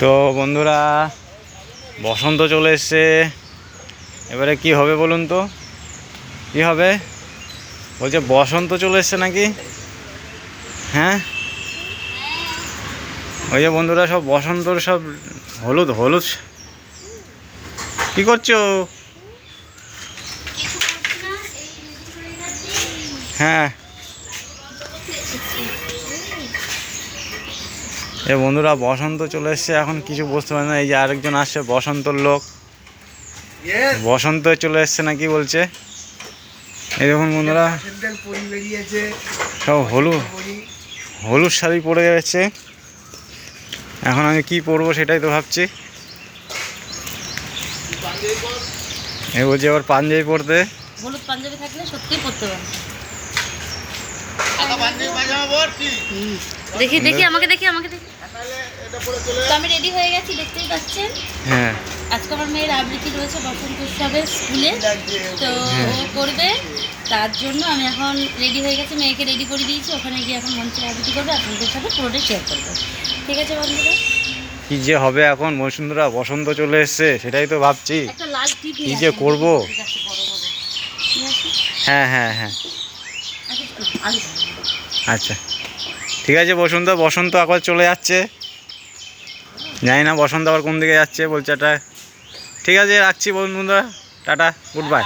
তো বন্ধুরা বসন্ত চলে এসছে। এবারে কি হবে বলুন তো? কি হবে? বলছে বসন্ত চলে এসছে নাকি? হ্যাঁ? ওই যে বন্ধুরা সব বসন্তর সব হলুদ হলুদ। কি করছ? হ্যাঁ। এ বন্ধুরা বসন্ত চলে এসছে। এখন কিছু বুঝতে পারে না এই যে আরেকজন আসছে বসন্তর লোক। বসন্ত চলে এসছে নাকি বলছে? এই দেখুন বন্ধুরা সব হলুদ হলুদ শাড়ি পরে গেছে। এখন আমি কি পরবো সেটাই তো ভাবছি। এ বলছি আবার পাঞ্জাবি পরতে। হলুদ পাঞ্জাবি থাকলে সত্যিই পরতে দেখি দেখি আমাকে দেখি আমাকে দেখি। তো আমি রেডি হয়ে গেছি দেখতেই পাচ্ছেন? হ্যাঁ। আজকে আমার মেয়ের আবৃত্তি রয়েছে বসন্ত উৎসবের স্কুলে। তো ও করবে তার জন্য আমি এখন রেডি হয়ে গেছি মেয়েকে রেডি করে দিয়েছি। ওখানে গিয়ে এখন মঞ্চে আবৃত্তি করবে আপনাদের সাথে পুরোটাই শেয়ার করব। ঠিক আছে বন্ধুরা? কি যে হবে এখন বসুন্ধরা বসন্ত চলে এসছে সেটাই তো ভাবছি। কি যে করব? ঠিক আছে বড় বড়। ঠিক আছে হ্যাঁ হ্যাঁ হ্যাঁ। আচ্ছা। ঠিক আছে, বসন্ত বসন্ত আবার চলে যাচ্ছে। জানি না বসন্ত আবার কোন দিকে যাচ্ছে, বলছে এটা ঠিক আছে, রাখছি বন্ধুরা, টাটা, গুড বাই।